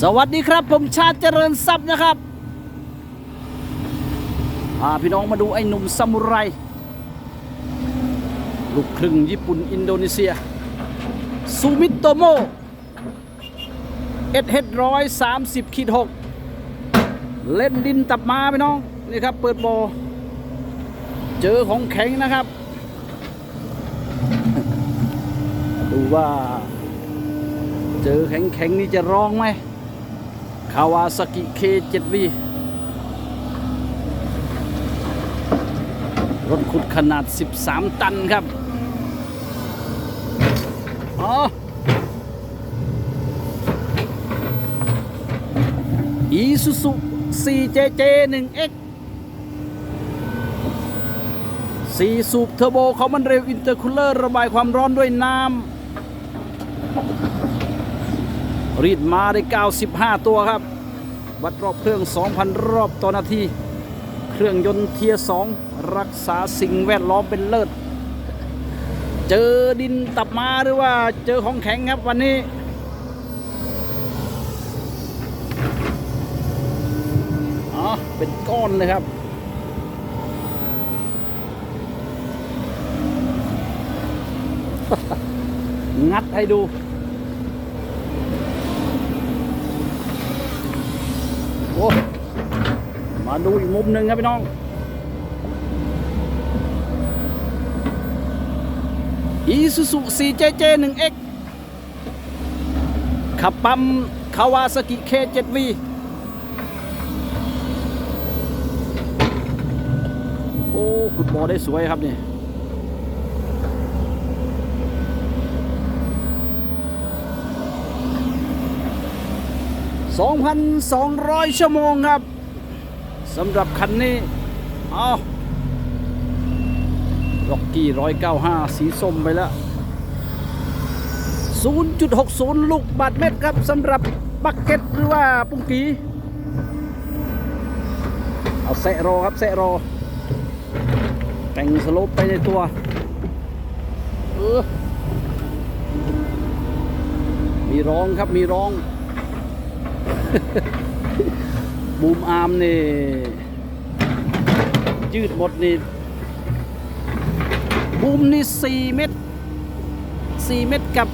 สวัสดีครับ ผมชาติเจริญทรัพย์นะครับพาพี่น้องมาดูไอ้หนุ่มซามูไร ลูกครึ่งญี่ปุ่นอินโดนีเซีย ซูมิโตโมเอ็ดเฮดร้อยสามสิบขีดหกเล่นดินตับมาพี่น้อง นี่ครับ เปิดโบอเจอของแข็งนะครับ ดูว่า เจอแข็งๆนี่จะร้องไหม คาวาซากิเคเจ็ดวีรถขุดขนาด 13 ตันครับ อ๋อ อีซูซู 4JJ 1X 4สูบเทอร์โบคอมมันเร็วอินเตอร์คูลเลอร์ระบายความร้อนด้วยน้ำ รีดมาได้ 95 ตัวครับ วัดรอบเครื่อง 2,000 รอบต่อนาที เครื่องยนต์เทียร์2รักษาสิ่งแวดล้อมเป็นเลิศ เจอดินตับมาหรือว่าเจอของแข็งครับวันนี้อ๋อเป็นก้อนเลยครับงัดให้ดู อ้มาดูอีกมุมหนึ่งครับพี่น้องอีซูซู 4JJ 1X ขับปั๊มคาวาซากิ K7V โอ้ขุดบอได้สวยครับนี่ 2,200 ชั่วโมงครับสำหรับคันนี้เอาล็อกกี้ 195 สีส้มไปแล้ว 0.60 ลูกบาทเมตรครับสำหรับบักเก็ตหรือว่าปุ้งกีเอาแซะโรครับแซะโรแต่งสโลปไปในตัวออมีร้องครับมีร้อง บูมอาร์มนี่ ยืดหมดนี่ บูมนี่ 4 เมตร 4 เมตรกับ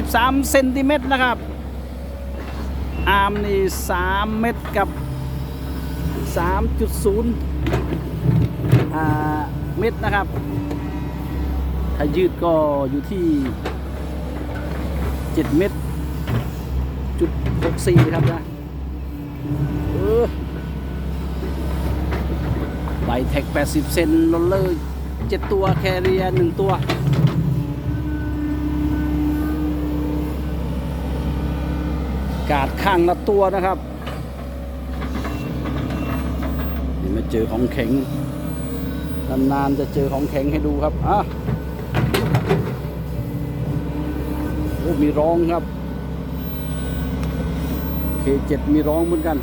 63 เซนติเมตรนะครับ อาร์มนี่ 3 เมตรกับ 3.0 เมตรนะครับ ถ้ายืดก็อยู่ที่ 7 เมตร 64 ครับนะเออไบแท็ก 80 เซนโรลเลอร์ 7 ตัว แคเรีย 1 ตัว กาดข้างละตัวนะครับนี่มาเจอของแข็ง นานๆจะเจอของแข็งให้ดูครับ อะมีร้องครับ K7 มีร้องเหมือนกัน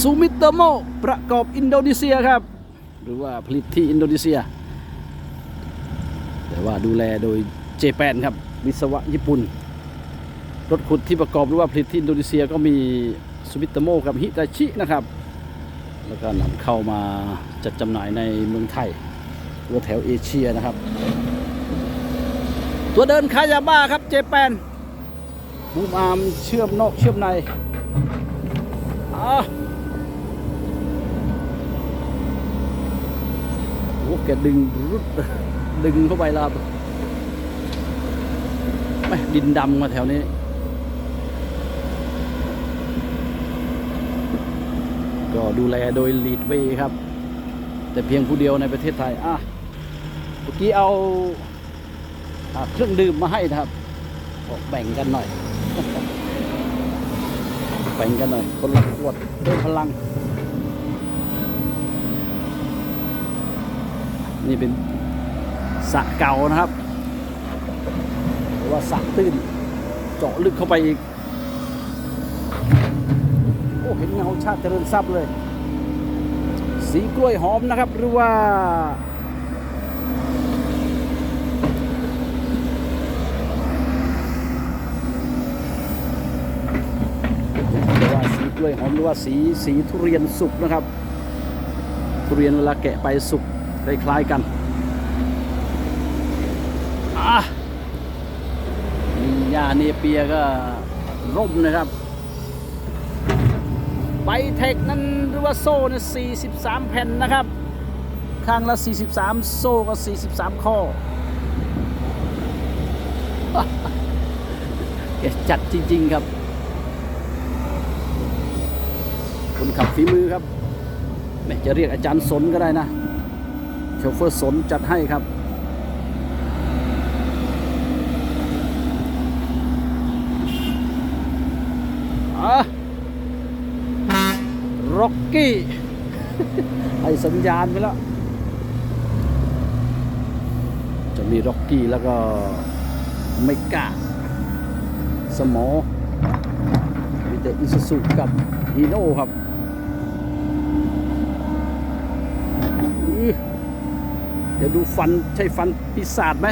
ซูมิโตโมประกอบอินโดนีเซียครับ หรือว่าผลิตที่อินโดนีเซีย แต่ว่าดูแลโดยเจแปนครับ วิศวะญี่ปุ่น รถขุดที่ประกอบหรือว่าผลิตที่อินโดนีเซียก็มีซูมิโตโมกับฮิตาชินะครับ แล้วก็นำเข้ามาจัดจำหน่ายในเมืองไทยหรือแถวเอเชียนะครับ ตัวเดินคายาบ้าครับเจแปนบูมอาร์มเชื่อมนอกเชื่อมในอะโอ้แกดึงรุดดึงเข้าไปล้วครับไม่ดินดำมาแถวนี้ ก็ดูแลโดยลีดเวครับ แต่เพียงผู้เดียวในประเทศไทย อะ เมื่อกี้เอา เครื่องดื่มมาให้นะครับแบ่งกันหน่อย แบ่งกันหน่อย คนละขวดเพิ่มพลัง นี่เป็นสระเก่านะครับหรือว่าสระตื้น เจาะลึกเข้าไปอีก โอ้ เห็นเงาชาติเจริญทรัพย์เลย สีกล้วยหอมนะครับ หรือว่า ล้วยหอมหรือว่าสีสีทุเรียนสุกนะครับ ทุเรียนเวลาแกะไปสุกคล้ายๆกันอะนี่ยาเนเปียก็ร่มนะครับใบเทคนั้นหรือว่าโซ่เนี่ย43 แผ่นนะครับ ข้างละ 43 โซ่ก็ 43 ข้อแกจัดจริง ๆ ครับ คนขับฝีมือครับไม่จะเรียกอาจารย์สนก็ได้นะโชเฟอร์สนจัดให้ครับอะร็อกกี้ให้สัญญาณไปแล้ว จะมีร็อกกี้แล้วก็เมกาสมอมีแต่อิซูซุกับฮีโน่ครับอื้อเดี๋ยวดูฟันใช่ฟันปีศาจไหม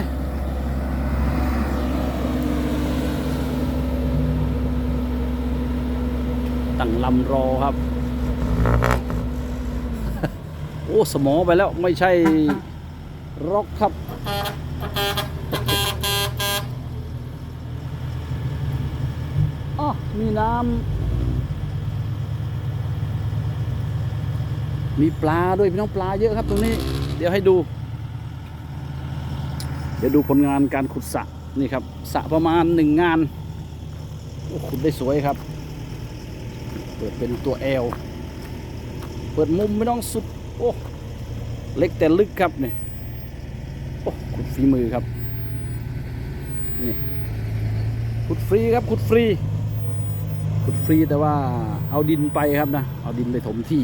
ตั้งลำรอครับ โอ้ สมอไปแล้วไม่ใช่ร็อกครับอ๋อมีน้ำมีปลาด้วยพี่น้องปลาเยอะครับตรงนี้ เดี๋ยวให้ดู เดี๋ยวดูผลงานการขุดสระนี่ครับสระประมาณหนึ่งงานโอ้ขุดได้สวยครับ เปิดเป็นตัวแอลเปิดมุมไม่ต้องสุดโอ้เล็กแต่ลึกครับเนี่ยโอ้ขุดฝีมือครับนี่ขุดฟรีครับขุดฟรีขุดฟรีแต่ว่าเอาดินไปครับนะ เอาดินไปถมที่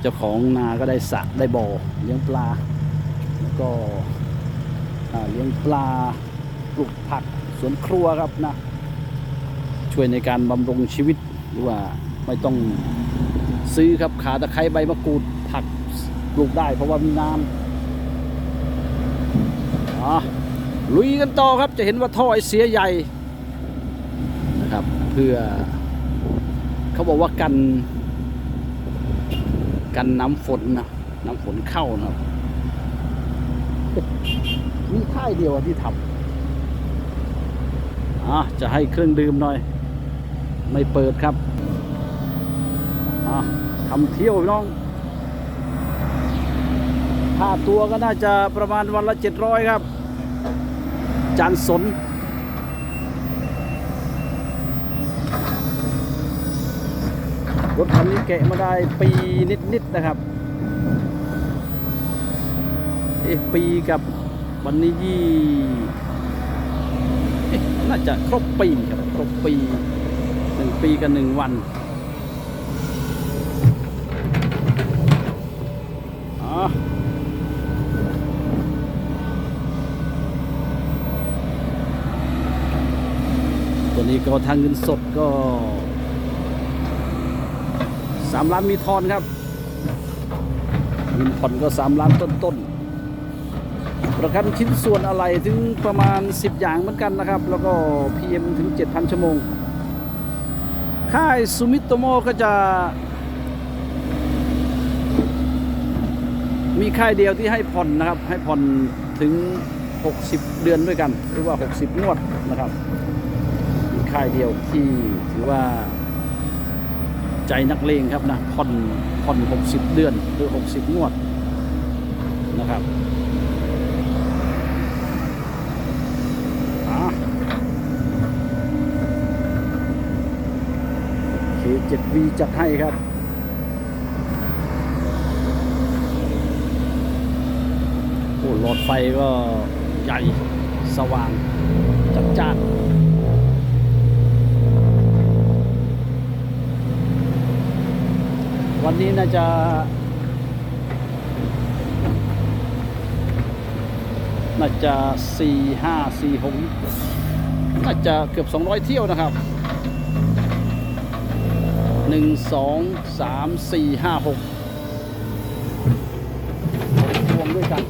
เจ้าของนาก็ได้สระได้บ่อเลี้ยงปลาแล้วก็ เลี้ยงปลาปลูกผักสวนครัวครับนะ ช่วยในการบำรุงชีวิตหรือว่าไม่ต้องซื้อครับขาตะไคร้ใบมะกรูดผักปลูกได้เพราะว่ามีน้ำอะลุยกันต่อครับจะเห็นว่าท่อไอเสียใหญ่นะครับเพื่อเขาบอกว่ากันกันน้ำฝนนะน้ำฝนเข้านะครับ มีค่ายเดียวที่ทำอะจะให้เครื่องดื่มหน่อย ไม่เปิดครับอะทำเที่ยวน้องค่าตัวก็น่าจะประมาณวันละเจ็ดร้อยครับ จานสนรถคันนี้แกะมาได้ปีนิดๆนะครับ เอ๊ะปีกับ วันนี้ยี่น่าจะครบปีครับครบปีหนึ่งปีกับหนึ่งวันตัวนี้ก็ทางเงินสดก็สามล้านมีทอนครับเงินผ่อนก็สามล้านต้นๆ ประกันชิ้นส่วนอะไรถึงประมาณ 10 อย่างเหมือนกันนะครับ แล้วก็ PM ถึง 7,000 ชั่วโมง ค่ายซูมิโตโมก็จะ มีค่ายเดียวที่ให้ผ่อนนะครับ ให้ผ่อนถึง 60 เดือนด้วยกัน หรือว่า 60 งวดนะครับมีค่ายเดียวที่ถือว่าใจนักเลงครับนะผ่อนผ่อน 60 เดือนหรือ 60 งวดนะครับ 7V จัดให้ครับโอ้หลอดไฟก็ใหญ่สว่างจัดจ้านวันนี้น่าจะน่าจะ4 5 4 6น่าจะเกือบ 200 เที่ยวนะครับ หนึ่งสองสามสี่ห้าหกรวมด้วยกัน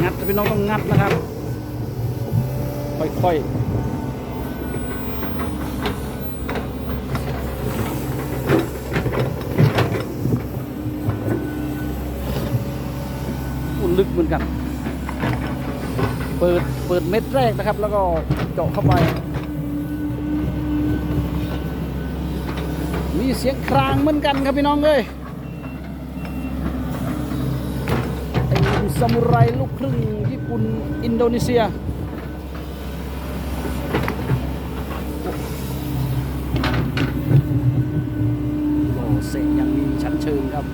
งัดพี่น้องต้องงัดนะครับ ค่อยๆ ลึกเหมือนกัน เปิดเปิดเม็ดแรกนะครับ แล้วก็เจาะเข้าไป มีเสียงครางเหมือนกันครับพี่น้องเอ้ยไอ้ซามูไรลูกครึ่งญี่ปุ่นอินโดนีเซียโอ้เสียงยังมีชั้นเชิงครับ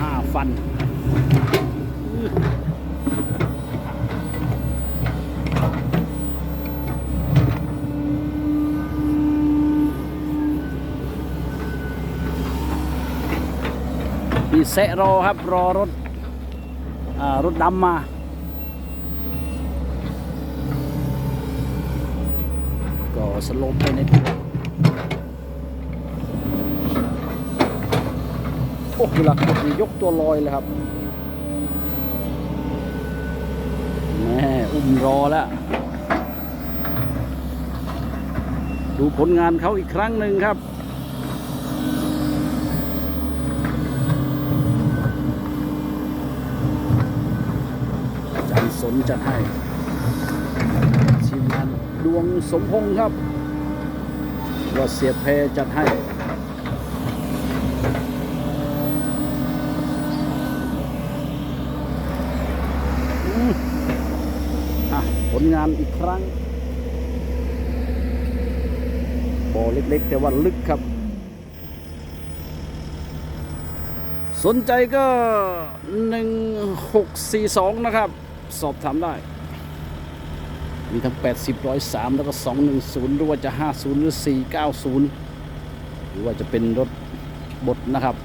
ห้าฟั นมีเซะรอครับ รอรถอรถดำมาก็สโลปไปในตัว โอ้เวลาขับนี่ยกตัวลอยเลยครับแม่อุ้มรอแล้ว ดูผลงานเขาอีกครั้งหนึ่งครับจารย์สนจัดให้ทีมงานดวงสมพงษ์ครับว่าเสียเพจัดให้ อืมอะผ ลงานอีกครั้งบ่อเล็กๆ แต่ว่าลึกครับ สนใจก็ 1642 นะครับ สอบถามได้ มีทั้ง 80 103 แล้วก็ 210 หรือว่าจะ 50 หรือ 490 หรือว่าจะเป็นรถบดนะครับ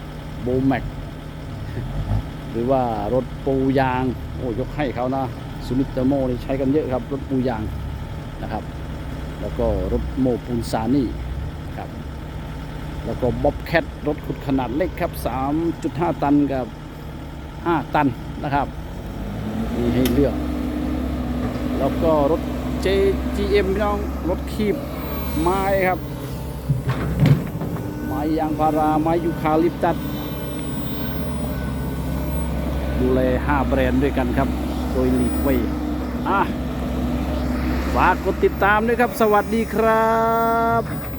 โบแม็กหรือว่ารถปูยาง โอ้ยกให้เขานะ ซูนิตโมนี่ใช้กันเยอะครับ รถปูยางนะครับ แล้วก็รถโมปูนซานี่ครับ แล้วก็บ๊อบแคทรถขุดขนาดเล็กครับ 3.5 ตันกับ 5 ตันนะครับมีให้เลือก แล้วก็รถ JGM พี่น้องรถคีบไม้ครับ ไม้ยางพาราไม้ยูคาลิปตัสดูแล5แบรนด์ด้วยกันครับ โดยลีกเวย์อะฝากกดติดตามด้วยครับ สวัสดีครับ